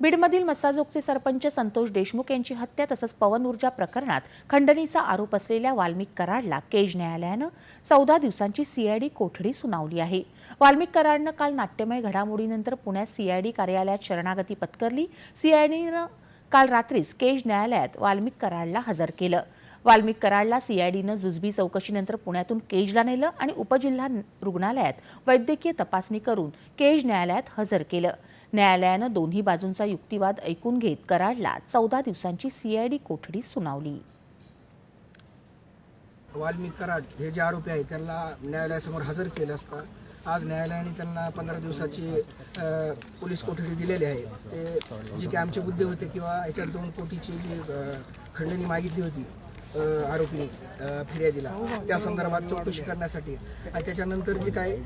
बीडमधील मसाजोगचे सरपंच संतोष देशमुख यांची हत्या तसंच पवन ऊर्जा प्रकरणात खंडणीचा आरोप असलेल्या वाल्मिक कराडला केज न्यायालयानं चौदा दिवसांची सीआयडी कोठडी सुनावली आहे. वाल्मिक कराडनं काल नाट्यमय घडामोडीनंतर पुण्यात सीआयडी कार्यालयात शरणागती पत्करली. सीआयडीनं काल रात्रीच केज न्यायालयात वाल्मिक कराडला हजर केलं. वाल्मिक कराडला सीआयडीनं जुजबी चौकशीनंतर पुण्यातून केजला नेलं आणि उपजिल्हा रुग्णालयात वैद्यकीय तपासणी करून केज न्यायालयात हजर केलं. न्यायालयानं दोन्ही बाजूंचा युक्तिवाद ऐकून घेत कराडला चौदा दिवसांची सीआयडी कोठडी सुनावली. वाल्मिक कराड हे जे आरोपी आहेत त्यांना न्यायालयासमोर हजर केलं असता आज न्यायालयाने त्यांना पंधरा दिवसाची पोलीस कोठडी दिलेली आहे. ते जे की आमचे मुद्दे होते किंवा याच्यात दोन कोटीची जी खंडणी मागितली होती आरोपी आरोपीने अ, फिर्यादीला. त्या संदर्भात चौकशी करण्यासाठी. आणि त्याच्यानंतर जे काही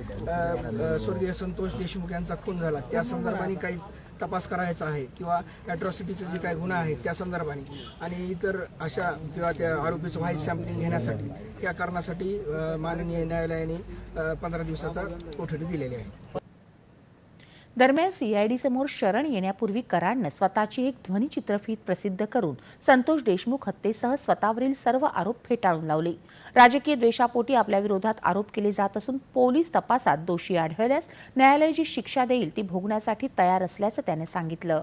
स्वर्गीय संतोष देशमुख यांचा खून झाला त्या संदर्भाने काही तपास करायचा आहे किंवा ॲट्रॉसिटीचे जे काही गुन्हा आहेत त्या संदर्भाने. आणि इतर अशा किंवा त्या आरोपीचं व्हाईस सॅम्पलिंग घेण्यासाठी या कारणासाठी माननीय न्यायालयाने पंधरा दिवसाचा कोठडी दिलेली आहे. दरम्यान सीआयडी समोर शरण येण्यापूर्वी कराडनं स्वतःची एक ध्वनिचित्रफीत प्रसिद्ध करून संतोष देशमुख हत्येसह स्वतःवरील सर्व आरोप फेटाळून लावले. राजकीय द्वेषापोटी आपल्या विरोधात आरोप केले जात असून पोलीस तपासात दोषी आढळल्यास न्यायालय जी शिक्षा देईल ती भोगण्यासाठी तयार असल्याचं त्याने सांगितलं.